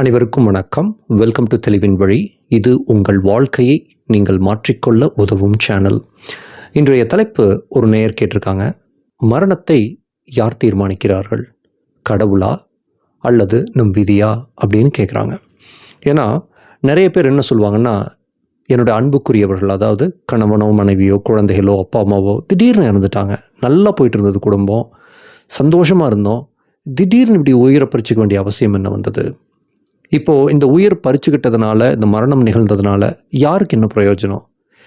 அனைவருக்கும் வணக்கம். Welcome to தெளிவின் வழி இது உங்கள் வாழ்க்கையை நீங்கள் மாற்றிக்கொள்ள உதவும் சேனல் இன்றைய தலைப்பு ஒரு நேயர் கேட்டிருக்காங்க. மரணத்தை யார் தீர்மானிக்கிறார்கள்? கடவுளா அல்லது நம் விதியா அப்படின்னு கேட்குறாங்க ஏன்னா நிறைய பேர் என்ன சொல்லுவாங்கன்னா என்னோட அன்புக்குரியவர்கள் அதாவது கணவனோ மனைவியோ குழந்தைகளோ அப்பா அம்மாவோ திடீர்னு இறந்துட்டாங்க. நல்லா போயிட்டு இருந்தது குடும்பம். சந்தோஷமாக இருந்தோம். திடீர்னு இப்படி உயிரை பறிச்சிக்க வேண்டிய அவசியம் என்ன வந்தது? இப்போது இந்த உயிர் பறிச்சுக்கிட்டதுனால இந்த மரணம் நிகழ்ந்ததுனால யாருக்கு என்ன பிரயோஜனம்?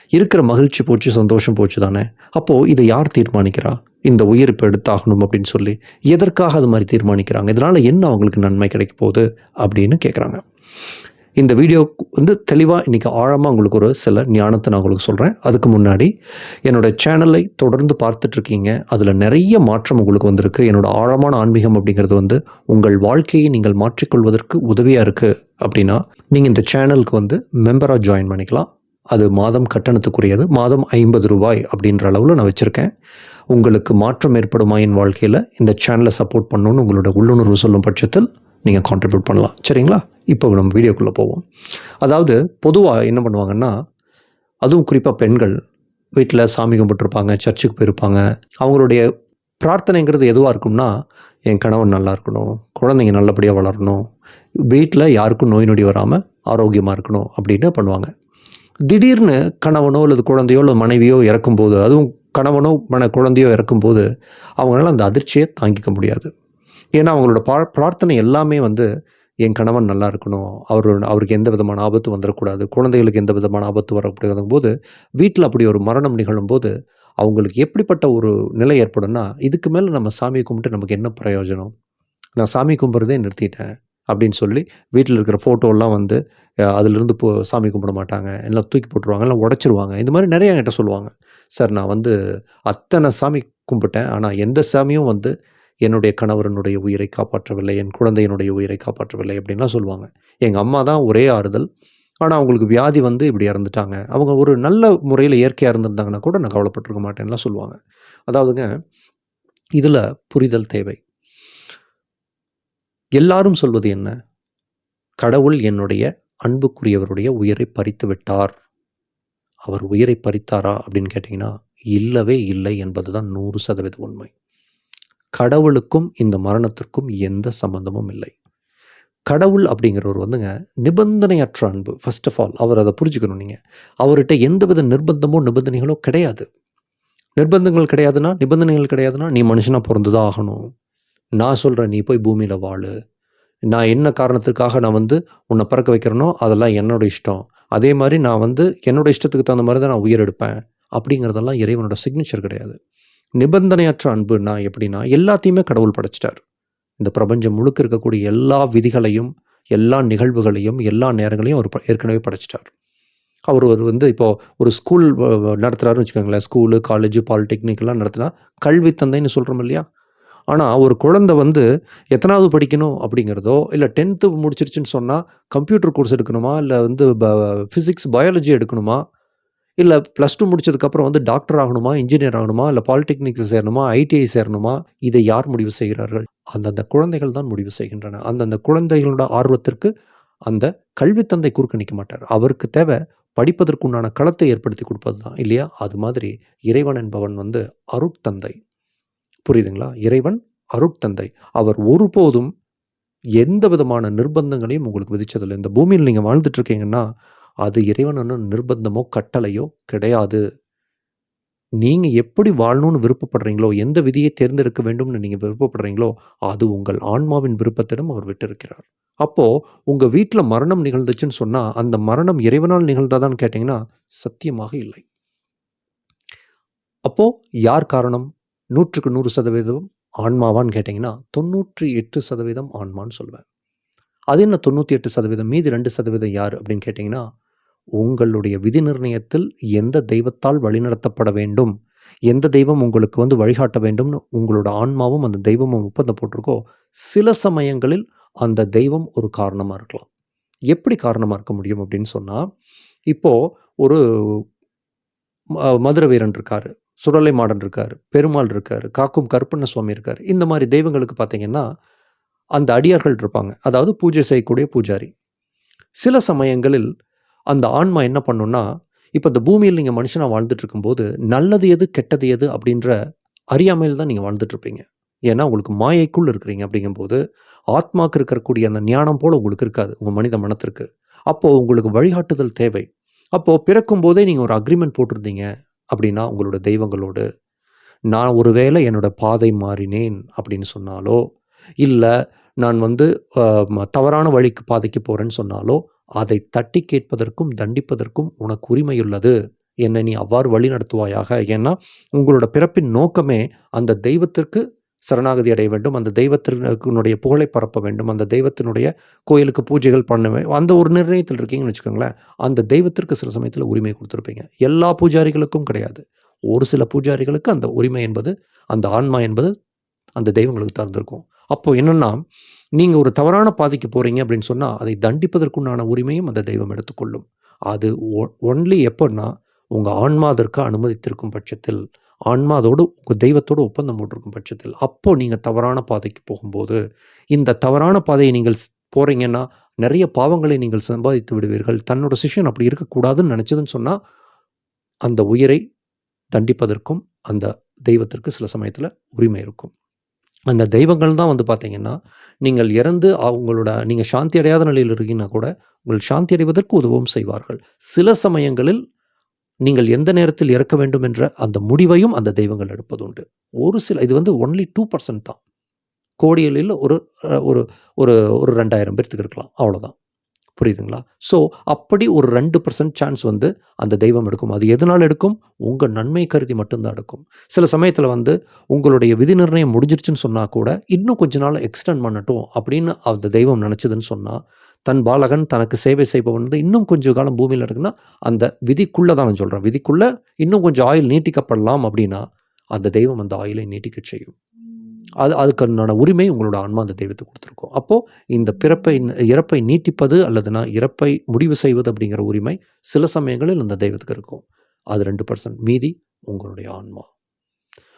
இருக்கிற மகிழ்ச்சி போச்சு சந்தோஷம் போச்சு தானே? அப்போது இதை யார் தீர்மானிக்கிறா? இந்த உயிர் இப்போ எடுத்தாகணும் அப்படின்னு சொல்லி எதற்காக அது மாதிரி தீர்மானிக்கிறாங்க? இதனால் என்ன அவங்களுக்கு நன்மை கிடைக்க போகுது அப்படின்னு கேட்குறாங்க இந்த வீடியோ வந்து தெளிவாக இன்றைக்கி ஆழமாக உங்களுக்கு ஒரு சில ஞானத்தை நான் உங்களுக்கு சொல்கிறேன் அதுக்கு முன்னாடி என்னோடய சேனலை தொடர்ந்து பார்த்துட்ருக்கீங்க அதில் நிறைய மாற்றம் உங்களுக்கு வந்திருக்கு. என்னோட ஆழமான ஆன்மீகம் அப்படிங்கிறது வந்து உங்கள் வாழ்க்கையை நீங்கள் மாற்றிக்கொள்வதற்கு உதவியாக இருக்குது அப்படின்னா நீங்கள் இந்த சேனலுக்கு வந்து மெம்பராக ஜாயின் பண்ணிக்கலாம். அது மாதம் கட்டணத்துக்குரியது. மாதம் ஐம்பது ரூபாய் அப்படின்ற அளவில் நான் வச்சுருக்கேன். உங்களுக்கு மாற்றம் ஏற்படுமா என் வாழ்க்கையில்? இந்த சேனலை சப்போர்ட் பண்ணணும்னு உங்களோட உள்ளுணர்வு சொல்லும் பட்சத்தில் நீங்கள் கான்ட்ரிபியூட் பண்ணலாம். சரிங்களா? இப்போ நம்ம வீடியோக்குள்ளே போவோம். அதாவது பொதுவாக என்ன பண்ணுவாங்கன்னா அதுவும் குறிப்பாக பெண்கள் வீட்டில் சாமி கும்பிட்டுருப்பாங்க சர்ச்சுக்கு போயிருப்பாங்க. அவங்களுடைய பிரார்த்தனைங்கிறது எதுவாக இருக்கும்னா என் கணவன் நல்லா இருக்கணும். குழந்தைங்க நல்லபடியாக வளரணும். வீட்டில் யாருக்கும் நோய் நொடி வராமல் ஆரோக்கியமாக இருக்கணும். அப்படின்னு பண்ணுவாங்க. திடீர்னு கணவனோ அல்லது குழந்தையோ அல்லது மனைவியோ இறக்கும்போது அதுவும் கணவனோ மன குழந்தையோ இறக்கும்போது அவங்களால அந்த அதிர்ச்சியை தாங்கிக்க முடியாது. ஏன்னா அவங்களோட பா பிரார்த்தனை எல்லாமே வந்து என் கணவன் நல்லா இருக்கணும். அவர் அவருக்கு எந்த விதமான ஆபத்து வந்துடக்கூடாது குழந்தைகளுக்கு எந்த விதமான ஆபத்து வரக்கூடாது போது வீட்டில் அப்படி ஒரு மரணம் நிகழும்போது அவங்களுக்கு எப்படிப்பட்ட ஒரு நிலை ஏற்படும்னா இதுக்கு மேலே நம்ம சாமி கும்பிட்டு நமக்கு என்ன பிரயோஜனம்? நான் சாமி கும்பிட்றதே நிறுத்திட்டேன் அப்படின்னு சொல்லி வீட்டில் இருக்கிற ஃபோட்டோலாம் வந்து அதுலேருந்து அதிலிருந்து போ சாமி கும்பிட மாட்டாங்க. எல்லாம் தூக்கி போட்டுருவாங்க எல்லாம் உடச்சிருவாங்க. இந்த மாதிரி நிறைய என்கிட்ட சொல்லுவாங்க. சார் நான் வந்து அத்தனை சாமி கும்பிட்டேன். ஆனால் எந்த சாமியும் வந்து என்னுடைய கணவரனுடைய உயிரை காப்பாற்றவில்லை என் குழந்தையினுடைய உயிரை காப்பாற்றவில்லை அப்படின்லாம் சொல்லுவாங்க. எங்கள் அம்மா தான் ஒரே ஆறுதல். ஆனால் அவங்களுக்கு வியாதி வந்து இப்படி இறந்துட்டாங்க. அவங்க ஒரு நல்ல முறையில் இயற்கையாக இருந்திருந்தாங்கன்னா கூட நான் கவலைப்பட்டிருக்க மாட்டேன்லாம் சொல்லுவாங்க. அதாவதுங்க இதில் புரிதல் தேவை. எல்லாரும் சொல்வது என்ன? கடவுள் என்னுடைய அன்புக்குரியவருடைய உயிரை பறித்து விட்டார். அவர் உயிரை பறித்தாரா அப்படின்னு கேட்டிங்கன்னா இல்லவே இல்லை என்பதுதான் நூறு சதவீத உண்மை. கடவுளுக்கும் இந்த மரணத்திற்கும் எந்த சம்பந்தமும் இல்லை. கடவுள் அப்படிங்கிறவர் வந்துங்க நிபந்தனையற்ற அன்பு ஃபர்ஸ்ட் ஆஃப் ஆல் அவர் அதை புரிஞ்சுக்கணும் நீங்கள் அவர்கிட்ட எந்தவித நிர்பந்தமோ நிபந்தனைகளோ கிடையாது. நிர்பந்தங்கள் கிடையாதுன்னா நிபந்தனைகள் கிடையாதுன்னா நீ மனுஷனாக பிறந்துதான் ஆகணும். நான் சொல்கிறேன் நீ போய் பூமியில் வாழு. நான் என்ன காரணத்திற்காக நான் வந்து உன்னை பறக்க வைக்கிறேனோ அதெல்லாம் என்னோட இஷ்டம். அதே மாதிரி நான் வந்து என்னோட இஷ்டத்துக்கு தகுந்த மாதிரி தான் நான் உயிர் எடுப்பேன். அப்படிங்கிறதெல்லாம் இறைவனோட சிக்னேச்சர் கிடையாது. நிபந்தனையற்ற அன்புனா எப்படின்னா எல்லாத்தையுமே கடவுள் படைச்சிட்டார். இந்த பிரபஞ்சம் முழுக்க இருக்கக்கூடிய எல்லா விதிகளையும் எல்லா நிகழ்வுகளையும் எல்லா நேரங்களையும் அவர் ப- ஏற்கனவே படைச்சிட்டார். அவர் ஒரு வந்து இப்போது ஒரு ஸ்கூல் நடத்துகிறாருன்னு வச்சுக்கோங்களேன். ஸ்கூலு காலேஜ் பாலிடெக்னிக் எல்லாம் நடத்தினா கல்வி தந்தைன்னு சொல்கிறோம் இல்லையா? ஆனால் ஒரு குழந்தை வந்து எத்தனாவது படிக்கணும் அப்படிங்கிறதோ இல்லை டென்த்து முடிச்சிருச்சுன்னு சொன்னால் கம்ப்யூட்டர் கோர்ஸ் எடுக்கணுமா? இல்லை வந்து ஃபிசிக்ஸ் பயாலஜி எடுக்கணுமா? இல்லை ப்ளஸ் டூ முடிச்சதுக்கப்புறம் வந்து டாக்டர் ஆகணுமா இன்ஜினியர் ஆகணுமா இல்லை பாலிடெக்னிக் சேரணுமா ஐடிஐ சேரணுமா இதை யார் முடிவு செய்கிறார்கள்? அந்தந்த குழந்தைகள் தான் முடிவு செய்கின்றன. அந்தந்த குழந்தைகளோட ஆர்வத்திற்கு அந்த கல்வி தந்தை குறுக்க நிற்க மாட்டார். அவருக்கு தேவை படிப்பதற்குண்டான களத்தை ஏற்படுத்தி கொடுப்பது தான் இல்லையா? அது மாதிரி இறைவன் என்பவன் வந்து அருட்தந்தை புரியுதுங்களா? இறைவன் அருட்தந்தை அவர் ஒருபோதும் எந்த விதமான நிர்பந்தங்களையும் உங்களுக்கு விதிச்சதில்லை. இந்த பூமியில் நீங்கள் வாழ்ந்துட்டு இருக்கீங்கன்னா அது இறைவனோட நிர்பந்தமோ கட்டளையோ கிடையாது. நீங்கள் எப்படி வாழணும்னு விருப்பப்படுறீங்களோ எந்த விதியை தேர்ந்தெடுக்க வேண்டும்னு நீங்கள் விருப்பப்படுறீங்களோ அது உங்கள் ஆன்மாவின் விருப்பத்திடம் அவர் விட்டிருக்கிறார். அப்போது உங்கள் வீட்டில் மரணம் நிகழ்ந்துச்சுன்னு சொன்னால் அந்த மரணம் இறைவனால் நிகழ்ந்தாதான்னு கேட்டிங்கன்னா சத்தியமாக இல்லை. அப்போது யார் காரணம்? நூற்றுக்கு நூறு சதவீதம் ஆன்மாவான்னு கேட்டிங்கன்னா தொண்ணூற்றி எட்டு சதவீதம் ஆன்மான்னு சொல்லுவேன் அது என்ன தொண்ணூற்றி எட்டு சதவீதம்? மீதி ரெண்டு சதவீதம் யார் அப்படின்னு கேட்டிங்கன்னா உங்களுடைய விதி நிர்ணயத்தில் எந்த தெய்வத்தால் வழிநடத்தப்பட வேண்டும்? எந்த தெய்வம் உங்களுக்கு வந்து வழிகாட்ட வேண்டும்னு உங்களோட ஆன்மாவும் அந்த தெய்வமும் ஒப்பந்தம் போட்டிருக்கோ சில சமயங்களில் அந்த தெய்வம் ஒரு காரணமாக இருக்கலாம். எப்படி காரணமாக இருக்க முடியும் அப்படின்னு சொன்னால் இப்போது ஒரு மதுர வீரன் இருக்கார் சுடலை மாடன் இருக்கார் பெருமாள் இருக்கார் காக்கும் கருப்பண்ண சுவாமி இருக்கார் இந்த மாதிரி தெய்வங்களுக்கு பார்த்தீங்கன்னா அந்த அடியார்கள் இருப்பாங்க. அதாவது பூஜை செய்யக்கூடிய பூஜாரி. சில சமயங்களில் அந்த ஆன்மா என்ன பண்ணுன்னா இப்போ இந்த பூமியில் நீங்கள் மனுஷனாக வாழ்ந்துட்டு இருக்கும்போது நல்லது எது கெட்டது எது அப்படின்ற அறியாமையில் தான் நீங்கள் வாழ்ந்துட்டுருப்பீங்க ஏன்னா உங்களுக்கு மாயைக்குள் இருக்கிறீங்க அப்படிங்கும்போது ஆத்மாக்கு இருக்கக்கூடிய அந்த ஞானம் போல் உங்களுக்கு இருக்காது உங்கள் மனித மனத்திற்கு. அப்போது உங்களுக்கு வழிகாட்டுதல் தேவை. அப்போது பிறக்கும் போதே நீங்கள் ஒரு அக்ரிமெண்ட் போட்டிருந்தீங்க அப்படின்னா உங்களோட தெய்வங்களோடு நான் ஒருவேளை என்னோட பாதை மாறினேன் அப்படின்னு சொன்னாலோ இல்லை நான் வந்து தவறான வழிக்கு பாதைக்கு போகிறேன்னு சொன்னாலோ அதை தட்டி கேட்பதற்கும் தண்டிப்பதற்கும் உனக்கு உரிமையுள்ளது. என்னை நீ அவ்வாறு வழி நடத்துவாயாக? ஏன்னா உங்களோட பிறப்பின் நோக்கமே அந்த தெய்வத்திற்கு சரணாகதி அடைய வேண்டும். அந்த தெய்வத்தினுடைய புகழை பரப்ப வேண்டும். அந்த தெய்வத்தினுடைய கோயிலுக்கு பூஜைகள் பண்ண அந்த ஒரு நிர்ணயத்தில் இருக்கீங்கன்னு வச்சுக்கோங்களேன் அந்த தெய்வத்திற்கு சில சமயத்தில் உரிமை கொடுத்துருப்பீங்க. எல்லா பூஜாரிகளுக்கும் கிடையாது. ஒரு சில பூஜாரிகளுக்கு அந்த உரிமை என்பது அந்த ஆன்மா என்பது அந்த தெய்வங்களுக்கு தந்திருக்கும். அப்போது என்னென்னா நீங்கள் ஒரு தவறான பாதைக்கு போகிறீங்க அப்படின்னு சொன்னால் அதை தண்டிப்பதற்குண்டான உரிமையும் அந்த தெய்வம் எடுத்துக்கொள்ளும். அது ஒன்லி எப்போன்னா உங்கள் ஆன்மா அதற்கு அனுமதித்திருக்கும் பட்சத்தில் ஆன்மா அதோடு தெய்வத்தோடு ஒப்பந்தம் போட்டிருக்கும் பட்சத்தில். அப்போது நீங்கள் தவறான பாதைக்கு போகும்போது இந்த தவறான பாதையை நீங்கள் ஸ்- நிறைய பாவங்களை நீங்கள் சம்பாதித்து விடுவீர்கள். தன்னோட சிஷ்யன் அப்படி இருக்கக்கூடாதுன்னு நினச்சதுன்னு சொன்னால் அந்த உயிரை தண்டிப்பதற்கும் அந்த தெய்வத்திற்கு சில சமயத்தில் உரிமை இருக்கும். அந்த தெய்வங்கள் தான் வந்து பார்த்தீங்கன்னா நீங்கள் இறந்து அவங்களோட நீங்கள் சாந்தி அடையாத நிலையில் இருக்கீங்கன்னா கூட உங்கள் சாந்தி அடைவதற்கு உதவும் செய்வார்கள். சில சமயங்களில் நீங்கள் எந்த நேரத்தில் இறக்க வேண்டும் என்ற அந்த முடிவையும் அந்த தெய்வங்கள் எடுப்பது உண்டு ஒரு சில இது வந்து ஒன்லி டூ பர்சன்ட் தான். கோடிகளில் ஒரு ஒரு ஒரு ஒரு ரெண்டாயிரம் பேர்த்துக்கு இருக்கலாம். அவ்வளோதான் புரியுதுங்களா? ஸோ அப்படி ஒரு ரெண்டு பர்சன்ட் சான்ஸ் வந்து அந்த தெய்வம் எடுக்கும். அது எதனால் எடுக்கும்? உங்கள் நன்மை கருதி மட்டும்தான் எடுக்கும். சில சமயத்தில் வந்து உங்களுடைய விதி நிர்ணயம் முடிஞ்சிருச்சுன்னு சொன்னால் கூட இன்னும் கொஞ்ச நாள் எக்ஸ்டெண்ட் பண்ணட்டும் அப்படின்னு அந்த தெய்வம் நினச்சதுன்னு சொன்னால் தன் பாலகன் தனக்கு சேவை செய்பவன் வந்து இன்னும் கொஞ்சம் காலம் பூமியில் இருக்குன்னா அந்த விதிக்குள்ளே தான் நான் சொல்கிறேன் விதிக்குள்ளே இன்னும் கொஞ்சம் ஆயில் நீட்டிக்கப்படலாம் அப்படின்னா அந்த தெய்வம் அந்த ஆயிலை நீட்டிக்க செய்யும். அது அதுக்கான உரிமை உங்களோட ஆன்மா அந்த தெய்வத்துக்கு கொடுத்துருக்கோம். அப்போது இந்த பிறப்பை இறப்பை நீட்டிப்பது அல்லதுனா இறப்பை முடிவு செய்வது அப்படிங்கிற உரிமை சில சமயங்களில் அந்த தெய்வத்துக்கு இருக்கும். அது ரெண்டு பர்சன்ட் மீதி உங்களுடைய ஆன்மா.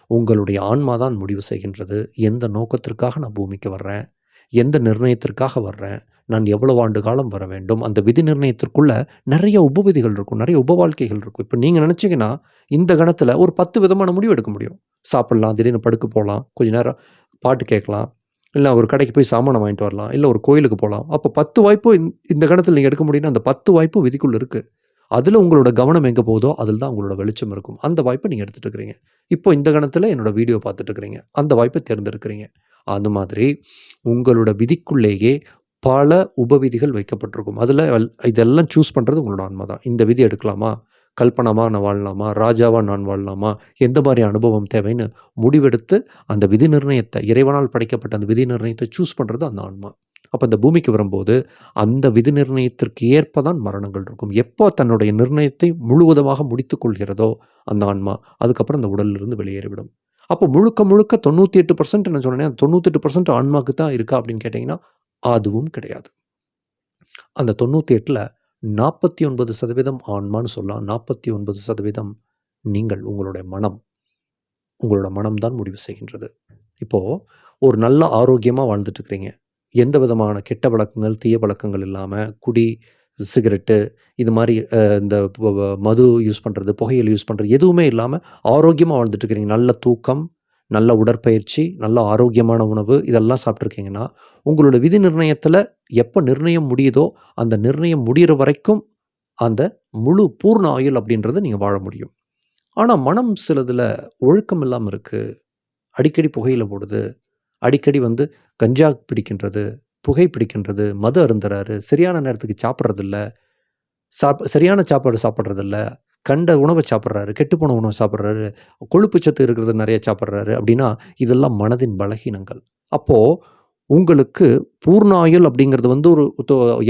உங்களுடைய ஆன்மா தான் முடிவு செய்கின்றது. எந்த நோக்கத்திற்காக நான் பூமிக்கு வர்றேன்? எந்த நிர்ணயத்திற்காக வர்றேன்? நான் எவ்வளவு ஆண்டு காலம் வர வேண்டும்? அந்த விதி நிர்ணயத்திற்குள்ள நிறைய உபவிதிகள் இருக்கும் நிறைய உப வாழ்க்கைகள் இருக்கும். இப்போ நீங்கள் நினச்சிங்கன்னா இந்த கணத்தில் ஒரு பத்து விதமான முடிவு எடுக்க முடியும். சாப்பிட்லாம் திடீர்னு படுக்க போகலாம் கொஞ்ச நேரம் பாட்டு கேட்கலாம் இல்லை ஒரு கடைக்கு போய் சாமானம் வாங்கிட்டு வரலாம் இல்லை ஒரு கோயிலுக்கு போகலாம் அப்போ பத்து வாய்ப்பு இந்த- இந்த கணத்தில் நீங்கள் எடுக்க முடியும்னா அந்த பத்து வாய்ப்பு விதிக்குள்ளே இருக்குது அதில் உங்களோட கவனம் எங்கே போகுதோ அதில் தான் உங்களோட வெளிச்சம் இருக்கும். அந்த வாய்ப்பை நீங்கள் எடுத்துகிட்டு இருக்கிறீங்க. இப்போ இந்த கணத்தில் என்னோட வீடியோ பார்த்துட்டு இருக்கிறீங்க. அந்த வாய்ப்பை தேர்ந்தெடுக்கிறீங்க. அது மாதிரி உங்களோட விதிக்குள்ளேயே பல உபவிதிகள் வைக்கப்பட்டிருக்கும். அதில் இதெல்லாம் சூஸ் பண்ணுறது உங்களோட ஆன்மா தான். இந்த விதி எடுக்கலாமா? கல்பனமாக நான் வாழலாமா? ராஜாவாக நான் வாழலாமா? எந்த மாதிரி அனுபவம் தேவைன்னு முடிவெடுத்து அந்த விதி நிர்ணயத்தை இறைவனால் படைக்கப்பட்ட அந்த விதி நிர்ணயத்தை சூஸ் பண்ணுறது அந்த ஆன்மா. அப்போ இந்த பூமிக்கு வரும்போது அந்த விதி நிர்ணயத்திற்கு ஏற்ப தான் மரணங்கள் இருக்கும். எப்போ தன்னுடைய நிர்ணயத்தை முழுவதுமாக முடித்து கொள்கிறதோ அந்த ஆன்மா அதுக்கப்புறம் அந்த உடலிலிருந்து வெளியேறிவிடும். அப்போ முழுக்க முழுக்க தொண்ணூற்றி எட்டு பர்சன்ட் நான் சொன்னேன். தொண்ணூத்தெட்டு பர்சன்ட் ஆன்மாக்கு தான் இருக்கா அப்படின்னு கேட்டிங்கன்னா அதுவும் கிடையாது. அந்த தொண்ணூற்றி எட்டில் நாற்பத்தி ஒன்பது சதவீதம் ஆன்மான்னு சொல்லலாம் நாற்பத்தி ஒன்பது சதவீதம் நீங்கள் உங்களுடைய மனம் உங்களோட மனம்தான் முடிவு செய்கின்றது. இப்போது ஒரு நல்ல ஆரோக்கியமாக வாழ்ந்துட்டுருக்கிறீங்க. எந்த விதமான கெட்ட பழக்கங்கள் தீய பழக்கங்கள் இல்லாமல் குடி சிகரெட்டு இது மாதிரி இந்த மது யூஸ் பண்ணுறது புகையில் யூஸ் பண்ணுறது எதுவுமே இல்லாமல் ஆரோக்கியமாக வாழ்ந்துட்டுருக்கிறீங்க. நல்ல தூக்கம் நல்ல உடற்பயிற்சி நல்ல ஆரோக்கியமான உணவு இதெல்லாம் சாப்பிட்ருக்கீங்கன்னா உங்களோட விதி நிர்ணயத்தில் எப்போ நிர்ணயம் முடியுதோ அந்த நிர்ணயம் முடிகிற வரைக்கும் அந்த முழு பூர்ண ஆயுள் அப்படின்றத நீங்கள் வாழ முடியும். ஆனால் மனம் சிலதில் ஒழுக்கம் இல்லாமல் இருக்குது அடிக்கடி புகையில் போடுது. அடிக்கடி வந்து கஞ்சா பிடிக்கின்றது புகை பிடிக்கின்றது மது அருந்துறாரு சரியான நேரத்துக்கு சாப்பிட்றதில்ல சாப் சரியான சாப்பாடு சாப்பிட்றதில்ல கண்ட உணவை சாப்பிட்றாரு கெட்டுப்போன உணவை சாப்பிட்றாரு கொழுப்பு சத்து இருக்கிறது நிறைய சாப்பிட்றாரு அப்படின்னா இதெல்லாம் மனதின் பலகீனங்கள். அப்போது உங்களுக்கு பூர்ணாயுள் அப்படிங்கிறது வந்து ஒரு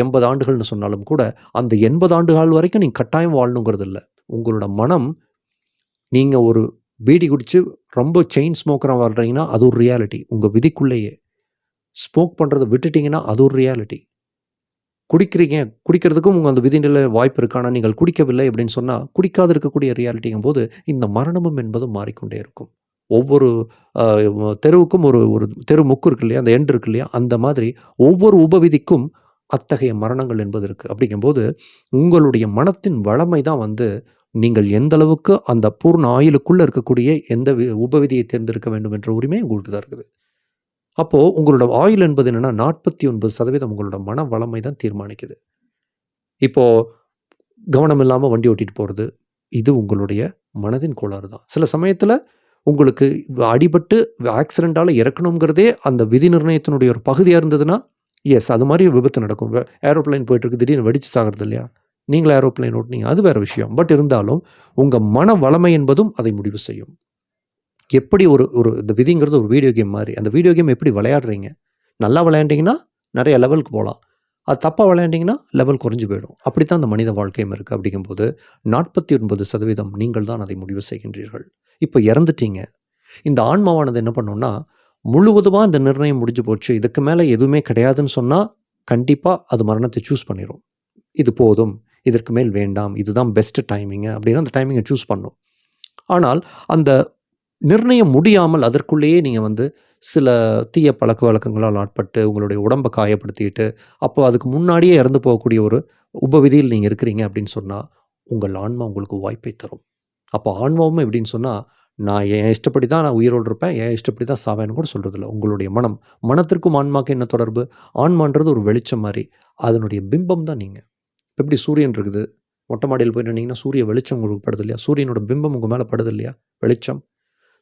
எண்பது ஆண்டுகள்னு சொன்னாலும் கூட அந்த எண்பது ஆண்டுகள் வரைக்கும் நீங்கள் கட்டாயம் வாழணுங்கிறது இல்லை. உங்களோட மனம் நீங்கள் ஒரு பீடி குடித்து ரொம்ப செயின் ஸ்மோக்கராக வாழ்கிறீங்கன்னா அது ஒரு ரியாலிட்டி உங்கள் விதிக்குள்ளேயே. ஸ்மோக் பண்ணுறதை விட்டுட்டீங்கன்னா அது ஒரு ரியாலிட்டி குடிக்கிறீங்க குடிக்கிறதுக்கும் உங்கள் அந்த விதிநிலை வாய்ப்பு இருக்கானா நீங்கள் குடிக்கவில்லை அப்படின்னு சொன்னால் குடிக்காது இருக்கக்கூடிய ரியாலிட்டிங்கும் போது இந்த மரணமும் என்பதும் மாறிக்கொண்டே இருக்கும் ஒவ்வொரு தெருவுக்கும் ஒரு ஒரு தெரு முக்கு இருக்கு இல்லையா? அந்த எண்டு இருக்கு இல்லையா? அந்த மாதிரி ஒவ்வொரு உபவிதிக்கும் அத்தகைய மரணங்கள் என்பது இருக்குது அப்படிங்கும்போது, உங்களுடைய மனத்தின் வளமை தான் வந்து நீங்கள் எந்த அளவுக்கு அந்த பூர்ண ஆயுளுக்குள்ளே இருக்கக்கூடிய எந்த வி உபவிதியை தேர்ந்தெடுக்க வேண்டும் என்ற உரிமை உங்களுக்கு தான் இருக்குது. அப்போது உங்களோட ஆயில் என்பது என்னன்னா 49% உங்களோட மன வளமை தான் தீர்மானிக்குது. இப்போது கவனம் இல்லாமல் வண்டி ஓட்டிகிட்டு போகிறது இது உங்களுடைய மனதின் கோளாறு தான். சில சமயத்தில் உங்களுக்கு அடிபட்டு ஆக்சிடெண்ட்டால் இறக்கணுங்கிறதே அந்த விதி நிர்ணயத்தினுடைய ஒரு பகுதியாக இருந்ததுன்னா, எஸ் அது மாதிரி விபத்து நடக்கும். ஏரோப்ளைன் போயிட்டுருக்கு திடீர்னு வெடிச்சு சாகுறது இல்லையா? நீங்களே ஏரோப்ளேன் ஓட்டினீங்க அது வேற விஷயம். பட் இருந்தாலும் உங்கள் மன வளமை என்பதும் அதை முடிவு செய்யும். எப்படி ஒரு ஒரு இந்த விதிங்கிறது ஒரு வீடியோ கேம் மாதிரி அந்த வீடியோ கேம் எப்படி விளையாடுறீங்க? நல்லா விளையாண்டிங்கன்னா நிறைய லெவலுக்கு போகலாம் அது தப்பாக விளையாண்டிங்கன்னா லெவல் குறைஞ்சு போயிடும். அப்படி தான் அந்த மனித வாழ்க்கையும் இருக்குது அப்படிங்கும்போது 49% நீங்கள் தான் அதை முடிவு செய்கின்றீர்கள். இப்போ இறந்துட்டீங்க. இந்த ஆன்மாவானது என்ன பண்ணோன்னா முழுவதுமாக இந்த நிர்ணயம் முடிஞ்சு போச்சு. இதுக்கு மேலே எதுவுமே கிடையாதுன்னு சொன்னால் கண்டிப்பாக அது மரணத்தை சூஸ் பண்ணிடும் இது போதும். இதற்கு மேல் வேண்டாம். இதுதான் பெஸ்ட் டைமிங்கு அப்படின்னு அந்த டைமிங்கை சூஸ் பண்ணும். ஆனால் அந்த நிர்ணயம் முடியாமல் அதற்குள்ளேயே நீங்கள் வந்து சில தீய பழக்கவழக்கங்களால் ஆட்பட்டு, உங்களுடைய உடம்பை காயப்படுத்திட்டு, அப்போ அதுக்கு முன்னாடியே இறந்து போகக்கூடிய ஒரு உபவிதியில் நீங்கள் இருக்கிறீங்க அப்படின்னு சொன்னால் உங்கள் ஆன்மா உங்களுக்கு வாய்ப்பை தரும். அப்போ ஆன்மாவும் எப்படின்னு சொன்னால் நான் என் இஷ்டப்படி தான் நான் உயிரோடு இருப்பேன். என் இஷ்டப்படி தான் சாவேன்னு கூட சொல்றதில்ல. உங்களுடைய மனம். மனத்திற்கும் ஆன்மாவுக்கும் என்ன தொடர்பு? ஆன்மான்றது ஒரு வெளிச்சம் மாதிரி அதனுடைய பிம்பம் தான் நீங்கள் எப்படி சூரியன் இருக்குது. மொட்டை மாடியில் போய் நின்னீங்கன்னா, சூரிய வெளிச்சம் உங்களுக்கு படுது இல்லையா? சூரியனோட பிம்பம் உங்கள் மேலே படுது இல்லையா? வெளிச்சம்.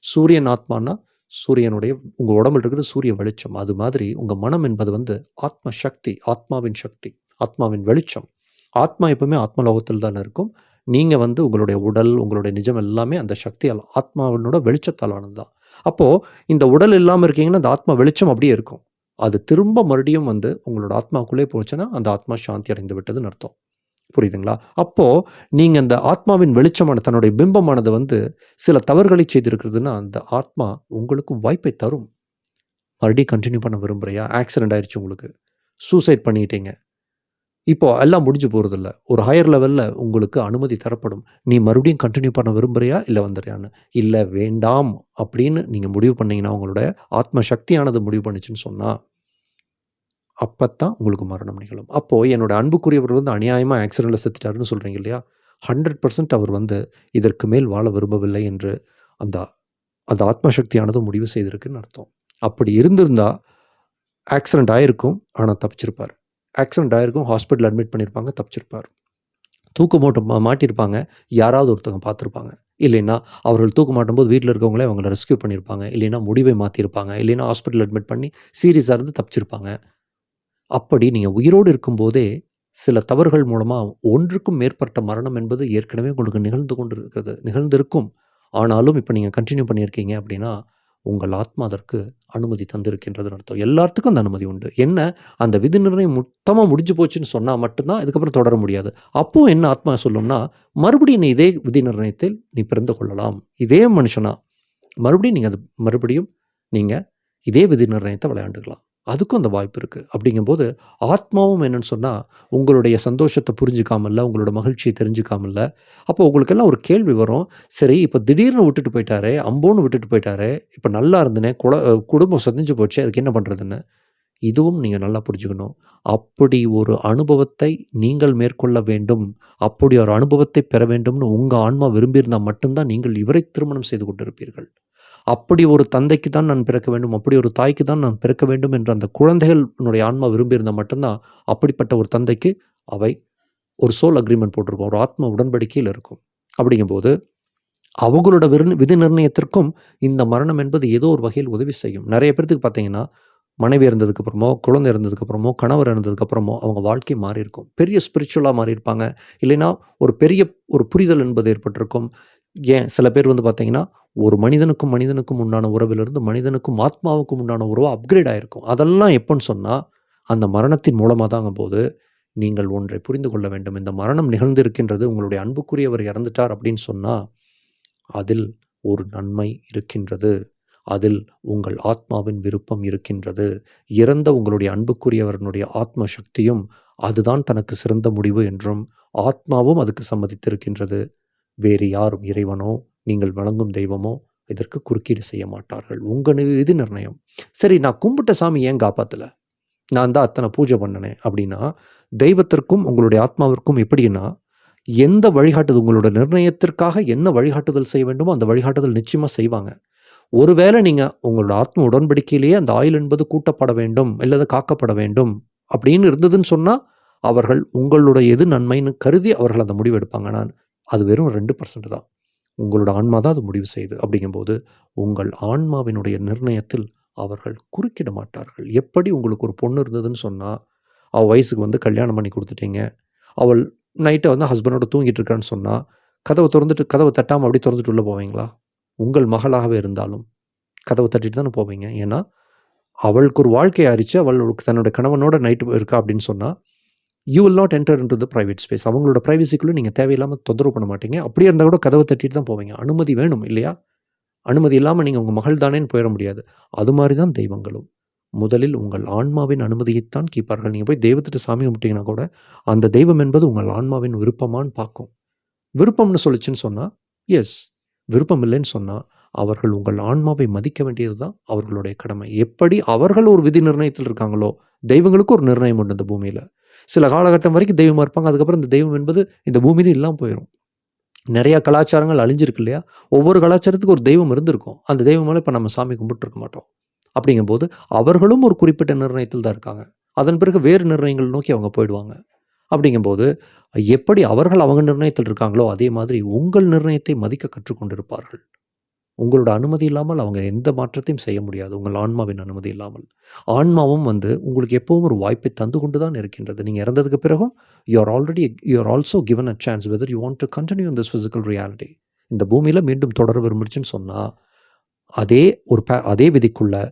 சூரியன் ஆத்மான்னா, சூரியனுடைய உங்கள் உடம்புல இருக்கிறது சூரிய வெளிச்சம். அது மாதிரி உங்கள் மனம் என்பது வந்து ஆத்ம சக்தி. ஆத்மாவின் சக்தி. ஆத்மாவின் வெளிச்சம். ஆத்மா எப்பவுமே ஆத்ம லோகத்தில் தானே இருக்கும். நீங்கள் வந்து உங்களுடைய உடல், உங்களுடைய நிஜம் எல்லாமே அந்த சக்தியால் ஆத்மாவினோட வெளிச்சத்தாலானது தான். அப்போது இந்த உடல் இல்லாமல் இருக்கீங்கன்னா, அந்த ஆத்மா வெளிச்சம் அப்படியே இருக்கும். அது திரும்ப மறுபடியும் வந்து உங்களோட ஆத்மாக்குள்ளே போச்சுன்னா, அந்த ஆத்மா சாந்தி அடைந்து விட்டதுன்னு அர்த்தம். புரியுதுங்களா? அப்போ நீங்க அந்த ஆத்மாவின் வெளிச்சமான தன்னுடைய பிம்பமானது வந்து சில தவறுகளை செய்திருக்கிறதுனா அந்த ஆத்மா உங்களுக்கு வாய்ப்பை தரும். மறுபடியும் கண்டினியூ பண்ண விரும்புறியா? ஆக்சிடென்ட் ஆயிடுச்சு உங்களுக்கு. சூசைட் பண்ணிட்டீங்க. இப்போ எல்லாம் முடிஞ்சு போகிறதில்ல ஒரு ஹையர் லெவலில் உங்களுக்கு அனுமதி தரப்படும். நீ மறுபடியும் கண்டினியூ பண்ண விரும்புறியா? இல்லை வந்துறியான்னு. இல்லை வேண்டாம் அப்படின்னு நீங்கள் முடிவு பண்ணீங்கன்னா, உங்களோட ஆத்ம சக்தியானது முடிவு பண்ணுச்சுன்னு அப்போ தான் உங்களுக்கு மரணம் நிகழும். அப்போது என்னோட அன்புக்குரியவர் வந்து அநியாயமாக ஆக்சிடெண்ட்டில் செத்துட்டாருன்னு சொல்கிறீங்க இல்லையா? 100% அவர் வந்து இதற்கு மேல் வாழ விரும்பவில்லை என்று அந்த அந்த ஆத்மசக்தியானது முடிவு செய்திருக்குன்னு அர்த்தம். அப்படி இருந்திருந்தால் ஆக்சிடெண்ட் ஆயிருக்கும். ஆனால் தப்பிச்சிருப்பார் ஆக்சிடென்ட் ஆயிருக்கும். ஹாஸ்பிட்டல் அட்மிட் பண்ணியிருப்பாங்க. தப்பிச்சிருப்பார். தூக்கு போட்டு மாட்டியிருப்பாங்க. யாராவது ஒருத்தவங்க பார்த்துருப்பாங்க. இல்லைன்னா, அவர்கள் மாட்டும் மாட்டும்போது வீட்டில் இருக்கவங்களே அவங்கள ரெஸ்க்யூ பண்ணியிருப்பாங்க. இல்லைன்னா முடிவை மாற்றிருப்பாங்க இல்லைன்னா ஹாஸ்பிட்டல் அட்மிட் பண்ணி சீரியஸாக இருந்து தப்பிச்சிருப்பாங்க. அப்படி நீங்கள் உயிரோடு இருக்கும்போதே, சில தவறுகள் மூலமாக ஒன்றுக்கும் மேற்பட்ட மரணம் என்பது ஏற்கனவே உங்களுக்கு நிகழ்ந்து கொண்டு இருக்கிறது நிகழ்ந்திருக்கும். ஆனாலும் இப்போ நீங்கள் கண்டினியூ பண்ணியிருக்கீங்க அப்படின்னா, உங்கள் ஆத்மா அதற்கு அனுமதி தந்திருக்கின்றதுன்னு அர்த்தம். எல்லாத்துக்கும் அந்த அனுமதி உண்டு. என்ன அந்த விதி நிர்ணயம் மொத்தமாக முடிஞ்சு போச்சுன்னு சொன்னால் மட்டும்தான் இதுக்கப்புறம் தொடர முடியாது. அப்போது என்ன ஆத்மா சொல்லும்னா, மறுபடியும் நீ இதே விதி நிர்ணயத்தில் நீ பிறந்து கொள்ளலாம். இதே மனுஷனா. மறுபடியும் நீங்கள் அது மறுபடியும் நீங்கள் இதே விதி நிர்ணயத்தை விளையாண்டுக்கலாம். அதுக்கும் அந்த வாய்ப்பு இருக்குது அப்படிங்கும்போது ஆத்மாவும் என்னன்னு சொன்னால் உங்களுடைய சந்தோஷத்தை புரிஞ்சுக்காமல்ல, உங்களோட மகிழ்ச்சியை தெரிஞ்சுக்காமல்ல, அப்போ உங்களுக்கெல்லாம் ஒரு கேள்வி வரும். சரி இப்போ திடீர்னு விட்டுட்டு போயிட்டாரே, அம்போன்னு விட்டுட்டு போயிட்டாரு இப்போ நல்லா இருந்தனே, குல குடும்பம் சிதைஞ்சு போச்சு அதுக்கு என்ன பண்ணுறதுன்னு இதுவும் நீங்கள் நல்லா புரிஞ்சுக்கணும். அப்படி ஒரு அனுபவத்தை நீங்கள் மேற்கொள்ள வேண்டும். அப்படி ஒரு அனுபவத்தை பெற வேண்டும்னு உங்கள் ஆன்மா விரும்பியிருந்தால் மட்டும்தான் நீங்கள் இவரை திருமணம் செய்து கொண்டிருப்பீர்கள். அப்படி ஒரு தந்தைக்கு தான் நான் பிறக்க வேண்டும். அப்படி ஒரு தாய்க்கு தான் நான் பிறக்க வேண்டும் என்ற அந்த குழந்தைகளுடைய ஆன்மா விரும்பியிருந்தால் மட்டும்தான் அப்படிப்பட்ட ஒரு தந்தைக்கு அவை ஒரு சோல் அக்ரிமெண்ட் போட்டிருக்கும். ஒரு ஆத்ம உடன்படிக்கையில் இருக்கும். அப்படிங்கும்போது, அவங்களோட விரு விதி நிர்ணயத்திற்கும் இந்த மரணம் என்பது ஏதோ ஒரு வகையில் உதவி செய்யும். நிறைய பேர்த்துக்கு பார்த்தீங்கன்னா, மனைவி இறந்ததுக்கு அப்புறமோ, குழந்தை இருந்ததுக்கப்புறமோ கணவர் இருந்ததுக்கப்புறமோ அவங்க வாழ்க்கை மாறியிருக்கும். பெரிய ஸ்பிரிச்சுவலாக மாறியிருப்பாங்க. இல்லைன்னா, ஒரு பெரிய ஒரு புரிதல் என்பது ஏற்பட்டிருக்கும். ஏன் சில பேர் வந்து பார்த்தீங்கன்னா, ஒரு மனிதனுக்கும் மனிதனுக்கும் உண்டான உறவிலிருந்து மனிதனுக்கும் ஆத்மாவுக்கும் உண்டான உறவு அப்கிரேட் ஆயிருக்கும். அதெல்லாம் எப்போன்னு சொன்னால் அந்த மரணத்தின் மூலமாக தாங்க போது நீங்கள் ஒன்றை புரிந்து கொள்ள வேண்டும். இந்த மரணம் நிகழ்ந்திருக்கின்றது. உங்களுடைய அன்புக்குரியவர் இறந்துட்டார் அப்படின்னு சொன்னால் அதில் ஒரு நன்மை இருக்கின்றது. அதில் உங்கள் ஆத்மாவின் விருப்பம் இருக்கின்றது. இறந்த உங்களுடைய அன்புக்குரியவரனுடைய ஆத்ம சக்தியும், அதுதான் தனக்கு சிறந்த முடிவு என்றும், ஆத்மாவும் அதுக்கு சம்மதித்திருக்கின்றது. வேறு யாரும் இறைவனோ, நீங்கள் வழங்கும் தெய்வமோ, இதற்கு குறுக்கீடு செய்ய மாட்டார்கள். உங்கள் இது நிர்ணயம். சரி நான் கும்பிட்ட சாமி ஏன் காப்பாற்றல நான் தான் அத்தனை பூஜை பண்ணினேன் அப்படின்னா தெய்வத்திற்கும் உங்களுடைய ஆத்மாவிற்கும் எப்படின்னா எந்த வழிகாட்டுதல் உங்களோட நிர்ணயத்திற்காக என்ன வழிகாட்டுதல் செய்ய வேண்டுமோ அந்த வழிகாட்டுதல் நிச்சயமாக செய்வாங்க. ஒருவேளை நீங்கள் உங்களோட ஆத்ம உடன்படிக்கையிலேயே அந்த ஆயுள் என்பது கூட்டப்பட வேண்டும் அல்லது காக்கப்பட வேண்டும் அப்படின்னு இருந்ததுன்னு சொன்னால் அவர்கள் உங்களுடைய எது நன்மைன்னு கருதி அவர்கள் அந்த முடிவு எடுப்பாங்க. நான் அது வெறும் ரெண்டு பர்சன்ட் தான். உங்களோட ஆன்மா தான் அது முடிவு செய்யுது. அப்படிங்கும்போது உங்கள் ஆன்மாவினுடைய நிர்ணயத்தில் அவர்கள் குறுக்கிட மாட்டார்கள். எப்படி உங்களுக்கு ஒரு பொண்ணு இருந்ததுன்னு சொன்னால் அவள் வயசுக்கு வந்து கல்யாணம் பண்ணி கொடுத்துட்டீங்க. அவள் நைட்டை வந்து ஹஸ்பண்டோட தூங்கிட்டு இருக்கான்னு சொன்னால் கதவை திறந்துட்டு கதவை தட்டாமல் அப்படி திறந்துட்டு உள்ளே போவீங்களா? உங்கள் மகளாகவே இருந்தாலும் கதவை தட்டிட்டு தானே போவீங்க? ஏன்னா அவளுக்கு ஒரு வாழ்க்கையை அரித்து அவளுக்கு தன்னோட கணவனோட நைட்டு இருக்கா அப்படின்னு சொன்னால் you will not enter into the private space அவங்களோட ப்ரைவசிக்குள்ளே நீங்கள் தேவையில்லாமல் தொந்தரவு பண்ண மாட்டீங்க. அப்படியே இருந்தால் கூட கதவை தட்டிட்டு தான் போவீங்க. அனுமதி வேணும் இல்லையா? அனுமதி இல்லாமல் நீங்கள் உங்கள் மகள் தானேன்னு போயிட முடியாது. அது மாதிரி தான் தெய்வங்களும். முதலில் உங்கள் ஆன்மாவின் அனுமதியைத்தான் கீப்பார்கள் நீங்கள் போய் தெய்வத்திட்ட சாமி கும்பிட்டீங்கன்னா கூட அந்த தெய்வம் என்பது உங்கள் ஆன்மாவின் விருப்பமான்னு பார்க்கும். விருப்பம்னு சொல்லிச்சுன்னு சொன்னால் எஸ் விருப்பம் இல்லைன்னு சொன்னால் அவர்கள் உங்கள் ஆன்மாவை மதிக்க வேண்டியது தான் அவர்களுடைய கடமை. எப்படி அவர்கள் ஒரு விதி நிர்ணயத்தில் இருக்காங்களோ தெய்வங்களுக்கு ஒரு நிர்ணயம் உண்டு இந்த பூமியில். சில காலகட்டம் வரைக்கும் தெய்வமாக இருப்பாங்க. அதுக்கப்புறம் இந்த தெய்வம் என்பது இந்த பூமியில இல்லாமல் போயிடும் நிறையா கலாச்சாரங்கள் அழிஞ்சிருக்கு இல்லையா? ஒவ்வொரு கலாச்சாரத்துக்கும் ஒரு தெய்வம் இருந்திருக்கும். அந்த தெய்வமால இப்போ நம்ம சாமி கும்பிட்டுருக்க மாட்டோம். அப்படிங்கும்போது அவர்களும் ஒரு குறிப்பிட்ட நிர்ணயத்தில் தான் இருக்காங்க. அதன் பிறகு வேறு நிர்ணயங்கள் நோக்கி அவங்க போயிடுவாங்க. அப்படிங்கும்போது எப்படி அவர்கள் அவங்க நிர்ணயத்தில் இருக்காங்களோ அதே மாதிரி உங்கள் நிர்ணயத்தை மதிக்க கற்றுக்கொண்டிருப்பார்கள். உங்களோட அனுமதி இல்லாமல் அவங்க எந்த மாற்றத்தையும் செய்ய முடியாது. உங்கள் ஆன்மாவின் அனுமதி இல்லாமல். ஆன்மாவும் வந்து உங்களுக்கு எப்பவும் ஒரு வாய்ப்பை தந்து கொண்டு தான் இருக்கின்றது. நீங்கள் இறந்ததுக்கு பிறகும் you are already you are also given a chance whether you want to continue in this physical reality இந்த பூமியில் மீண்டும் தொடர விரும்புச்சுன்னு சொன்னால் அதே ஒரு பே அதே விதிக்குள்ளே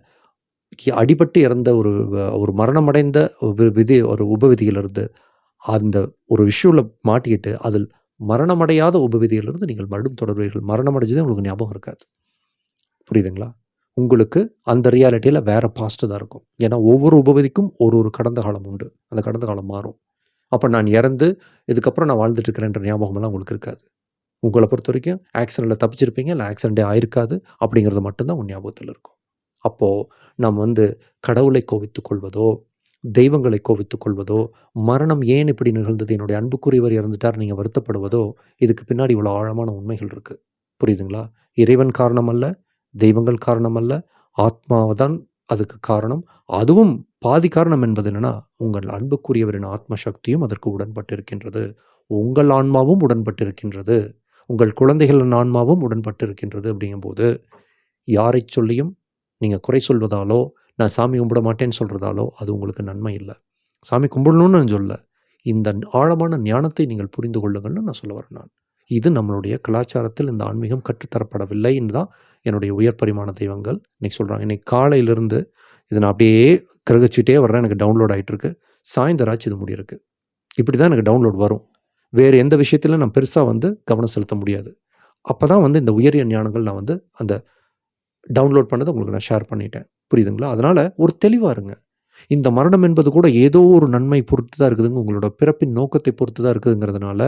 அடிபட்டு இறந்த ஒரு ஒரு மரணமடைந்த விதி ஒரு உபவிதியிலிருந்து அந்த ஒரு விஷயவில் மாட்டிக்கிட்டு அதில் மரணமடையாத உபவிதியிலிருந்து நீங்கள் மறுபடியும் தொடர்வீர்கள். மரணம் அடைஞ்சதே உங்களுக்கு ஞாபகம் இருக்காது. புரியுதுங்களா? உங்களுக்கு அந்த ரியாலிட்டியில் வேறு பாஸ்ட்டு தான் இருக்கும். ஏன்னா ஒவ்வொரு உபவிதிக்கும் ஒரு ஒரு கடந்த காலம் உண்டு. அந்த கடந்த காலம் மாறும். அப்போ நான் இறந்து இதுக்கப்புறம் நான் வாழ்ந்துட்டு இருக்கிறேன்ற ஞாபகமெல்லாம் உங்களுக்கு இருக்காது. உங்களை பொறுத்த வரைக்கும் ஆக்சிடெண்ட்டில் தப்பிச்சிருப்பீங்க இல்லை ஆக்சிடெண்ட்டே ஆயிருக்காது அப்படிங்கிறது மட்டும்தான் உன் ஞாபகத்தில் இருக்கும். அப்போது நாம் வந்து கடவுளை கோவித்துக் கொள்வதோ தெய்வங்களை கோவித்துக் கொள்வதோ மரணம் ஏன் இப்படி நிகழ்ந்தது? என்னுடைய அன்புக்குரியவர் இறந்துட்டார் நீங்கள் வருத்தப்படுவதோ இதுக்கு பின்னாடி இவ்வளோ ஆழமான உண்மைகள் இருக்குது புரியுதுங்களா? இறைவன் காரணம் அல்ல தெய்வங்கள் காரணம் அல்ல ஆத்மாவை தான் அதுக்கு காரணம். அதுவும் பாதி காரணம் என்பது என்னன்னா உங்கள் அன்புக்குரியவரின் ஆத்ம சக்தியும் அதற்கு உடன்பட்டு இருக்கின்றது உங்கள் ஆன்மாவும் உடன்பட்டு இருக்கின்றது உங்கள் குழந்தைகளின் ஆன்மாவும் உடன்பட்டு இருக்கின்றது அப்படிங்கும்போது யாரை சொல்லியும் நீங்கள் குறை சொல்வதாலோ நான் சாமி கும்பிட மாட்டேன்னு சொல்கிறதாலோ அது உங்களுக்கு நன்மை இல்லை. சாமி கும்பிடணும்னு நான் சொல்ல இந்த ஆழமான ஞானத்தை நீங்கள் புரிந்து கொள்ளுங்கள்னு நான் சொல்ல வரேன் நான். இது நம்மளுடைய கலாச்சாரத்தில் இந்த ஆன்மீகம் கற்றுத்தரப்படவில்லைன்னு தான் என்னுடைய உயர் பரிமாண தெய்வங்கள் இன்னைக்கு சொல்கிறாங்க இன்னைக்கு காலையிலிருந்து இதை நான் அப்படியே கிரகிச்சுட்டே வர்றேன். எனக்கு டவுன்லோட் ஆகிட்டு இருக்கு சாயந்தராச்சு இது முடியிருக்கு இப்படி தான் எனக்கு டவுன்லோட் வரும். வேறு எந்த விஷயத்திலும் நான் பெருசாக வந்து கவனம் செலுத்த முடியாது. அப்போ தான் வந்து இந்த உயரிய ஞானங்கள் நான் வந்து அந்த டவுன்லோட் பண்ணதை உங்களுக்கு நான் ஷேர் பண்ணிட்டேன். புரியுதுங்களா? அதனால் ஒரு தெளிவாக இருங்க. இந்த மரணம் என்பது கூட ஏதோ ஒரு நன்மை பொறுத்து தான் இருக்குதுங்க. உங்களோட பிறப்பின் நோக்கத்தை பொறுத்து தான் இருக்குதுங்கிறதுனால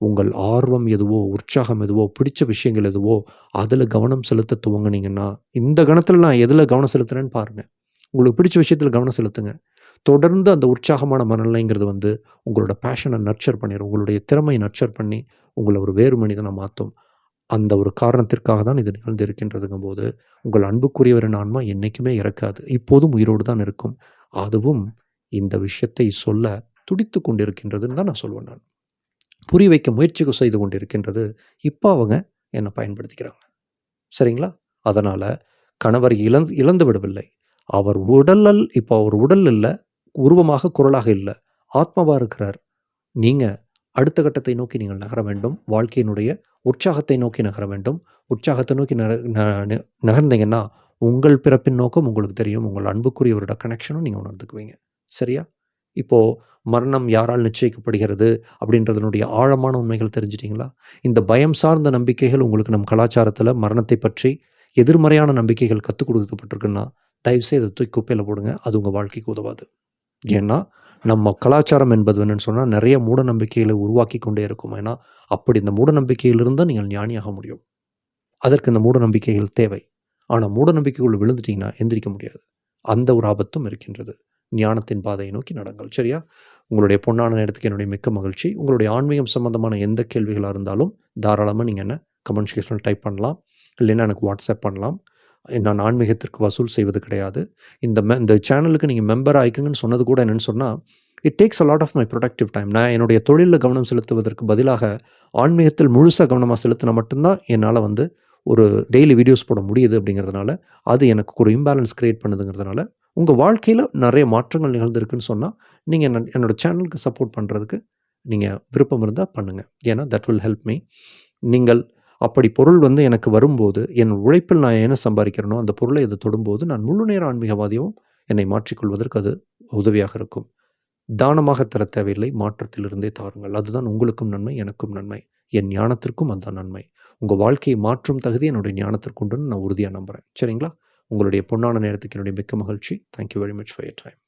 உங்கள் ஆர்வம் எதுவோ உற்சாகம் எதுவோ பிடிச்ச விஷயங்கள் எதுவோ அதில் கவனம் செலுத்த துவங்குனீங்கன்னா இந்த கணத்தில் நான் எதில் கவனம் செலுத்துறேன்னு பாருங்கள் உங்களுக்கு பிடிச்ச விஷயத்தில் கவனம் செலுத்துங்க. தொடர்ந்து அந்த உற்சாகமான மனநிலைங்கிறது வந்து உங்களோட பேஷனை நர்ச்சர் பண்ணிடும் உங்களுடைய திறமையை நர்ச்சர் பண்ணி உங்களை ஒரு வேறு மனிதனை மாற்றும் அந்த ஒரு காரணத்திற்காக தான் இது நிகழ்ந்து இருக்கின்றதுங்கும் போது உங்கள் அன்புக்குரியவரின் ஆன்மா என்றைக்குமே இறக்காது. இப்போதும் உயிரோடு தான் இருக்கும். அதுவும் இந்த விஷயத்தை சொல்ல துடித்து கொண்டிருக்கின்றதுன்னு தான் நான் சொல்வேன் நான். புரிய வைக்க முயற்சி செய்து கொண்டிருக்கின்றது இப்போ அவங்க என்னை பயன்படுத்திக்கிறாங்க. சரிங்களா? அதனால் கணவர் இழந்து இழந்து விடவில்லை. அவர் உடலல் இப்போ அவர் உடல் இல்லை உருவமாக குரலாக இல்லை. ஆத்மாவாக இருக்கிறார். நீங்கள் அடுத்த கட்டத்தை நோக்கி நீங்கள் நகர வேண்டும். வாழ்க்கையினுடைய உற்சாகத்தை நோக்கி நகர வேண்டும். உற்சாகத்தை நோக்கி நகர்ந்தீங்கன்னா உங்கள் பிறப்பின் நோக்கம் உங்களுக்கு தெரியும். உங்கள் அன்புக்குரியவரோட கனெக்ஷனும் நீங்கள் உணர்ந்துக்குவீங்க. சரியா? இப்போது மரணம் யாரால் நிச்சயிக்கப்படுகிறது அப்படின்றதனுடைய ஆழமான உண்மைகள் தெரிஞ்சிட்டிங்களா? இந்த பயம் சார்ந்த நம்பிக்கைகள் உங்களுக்கு நம் கலாச்சாரத்தில் மரணத்தை பற்றி எதிர்மறையான நம்பிக்கைகள் கற்றுக் கொடுக்கப்பட்டிருக்குன்னா தயவுசெய்து அதை தூக்கி குப்பையில் போடுங்க. அது உங்கள் வாழ்க்கைக்கு உதவாது. ஏன்னா நம்ம கலாச்சாரம் என்பது என்னன்னு சொன்னால் நிறைய மூட நம்பிக்கைகளை உருவாக்கி கொண்டே இருக்கும். ஏன்னா அப்படி இந்த மூட நம்பிக்கையிலிருந்து நீங்கள் ஞானியாக முடியும். அதற்கு இந்த மூட நம்பிக்கைகள் தேவை. ஆனால் மூட நம்பிக்கைக்குள்ள விழுந்துட்டீங்கன்னா எந்திரிக்க முடியாது. அந்த ஒரு ஆபத்தும் இருக்கின்றது. ஞானத்தின் பாதையை நோக்கி நடங்கள். சரியா? உங்களுடைய பொன்னான நேரத்துக்கு என்னுடைய மிக்க மகிழ்ச்சி. உங்களுடைய ஆன்மீகம் சம்பந்தமான எந்த கேள்விகளாக இருந்தாலும் தாராளமாக நீங்கள் என்ன? கமெண்ட் செக்ஷனில் டைப் பண்ணலாம். இல்லைன்னா எனக்கு வாட்ஸ்அப் பண்ணலாம். நான் ஆன்மீகத்திற்கு வசூல் செய்வது கிடையாது. இந்த மெ இந்த சேனலுக்கு நீங்கள் மெம்பர் ஆயிக்குங்கன்னு சொன்னது கூட என்னென்னு சொன்னால் it takes a lot of my productive time நான் என்னுடைய தொழிலில் கவனம் செலுத்துவதற்கு பதிலாக ஆன்மீகத்தில் முழுசாக கவனமாக செலுத்தினா மட்டும்தான் என்னால் வந்து ஒரு டெய்லி வீடியோஸ் போட முடியுது அப்படிங்கிறதுனால அது எனக்கு ஒரு இம்பேலன்ஸ் க்ரியேட் பண்ணுதுங்கிறதுனால உங்கள் வாழ்க்கையில் நிறைய மாற்றங்கள் நிகழ்ந்திருக்குன்னு சொன்னால் நீங்கள் என்ன என்னோடய சேனலுக்கு சப்போர்ட் பண்ணுறதுக்கு நீங்கள் விருப்பம் இருந்தால் பண்ணுங்கள் ஏன்னா தட் வில் ஹெல்ப் மீ நீங்கள் அப்படி பொருள் வந்து எனக்கு வரும்போது என் உழைப்பில் நான் என்ன சம்பாதிக்கிறேனோ அந்த பொருளை இது தொடும்போது நான் முழு நேர ஆன்மீகவாதியும் என்னை மாற்றிக்கொள்வதற்கு அது உதவியாக இருக்கும். தானமாக தர தேவையில்லை மாற்றத்திலிருந்தே தாருங்கள். அதுதான் உங்களுக்கும் நன்மை எனக்கும் நன்மை. என் ஞானத்திற்கும் அதுதான் நன்மை. உங்கள் வாழ்க்கையை மாற்றும் தகுதி என்னுடைய ஞானத்திற்கு உண்டுன்னு நான் உறுதியாக நம்புகிறேன் சரிங்களா? உங்களுடைய பொன்னான நேரத்துக்கு என்னுடைய மிக்க மகிழ்ச்சி. Thank you very much for your time